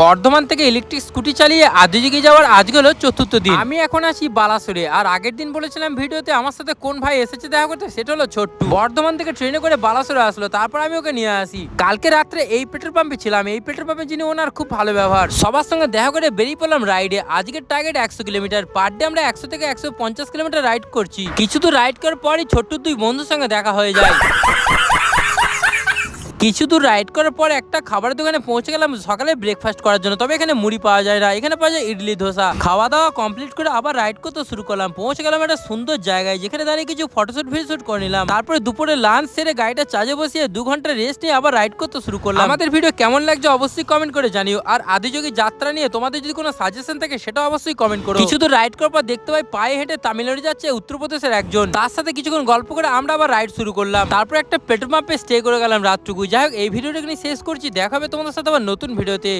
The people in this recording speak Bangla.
বর্ধমান থেকে ইলেকট্রিক স্কুটি চালিয়ে আদিজিকে যাওয়ার আজকে হলো চতুর্থ দিন। আমি এখন আছি বালাসুরে, আর আগের দিন বলেছিলাম ভিডিওতে আমার সাথে কোন ভাই এসেছে দেখা করতে, সেটা হলো ছোট্টু। বর্ধমান থেকে ট্রেনে করে বালাসুরে আসলো, তারপর আমি ওকে নিয়ে আসি। কালকে রাত্রে এই পেট্রোল পাম্পে ছিলাম, এই পেট্রোল পাম্পে যিনি ওনার খুব ভালো ব্যবহার। সবার সঙ্গে দেখা করে বেরিয়ে পড়লাম রাইডে আজকের টার্গেট একশো কিলোমিটার। পার ডে আমরা একশো থেকে একশো পঞ্চাশ কিলোমিটার রাইড করছি। কিছু তো রাইড করার পরই ছোট্টু দুই বন্ধুর সঙ্গে দেখা হয়ে যায়। কিছু দূর রাইড করার পর একটা খাবারের দোকানে পৌঁছে গেলাম সকালে ব্রেকফাস্ট করার জন্য। তবে এখানে মুড়ি পাওয়া যায় না। এখানে পাওয়া যায় ইডলি ধোসা। খাওয়া দাওয়া কমপ্লিট করে আবার রাইড করতে শুরু করলাম। পৌঁছে গেলাম একটা সুন্দর জায়গায় যেখানে দাঁড়িয়ে কিছু ফটোশুট ভিডিওশুট করে নিলাম। তারপরে দুপুরে লাঞ্চ সেরে গাড়িটা চার্জে বসিয়ে দু ঘণ্টা রেস্ট নিয়ে আবার রাইড করতে শুরু করলাম। আমাদের ভিডিও কেমন লাগছে অবশ্যই কমেন্ট করে জানিও। আর আদিযোগী যাত্রা নিয়ে তোমাদের যদি কোনো সাজেশন থাকে সেটা অবশ্যই কমেন্ট করো। কিছু দূর রাইড করার পর দেখতে পাই পায়ে হেঁটে তামিলনাড়ু যাচ্ছে উত্তরপ্রদেশের একজন। তার সাথে কিছুক্ষণ গল্প করে আমরা আবার রাইড শুরু করলাম। তারপর একটা পেট্রোল পাম্পে স্টে করে গেলাম রাতটুকু যাই হোক এই ভিডিওটা এখানে শেষ করছি। দেখাবে তোমাদের সাথে আবার নতুন ভিডিওতে।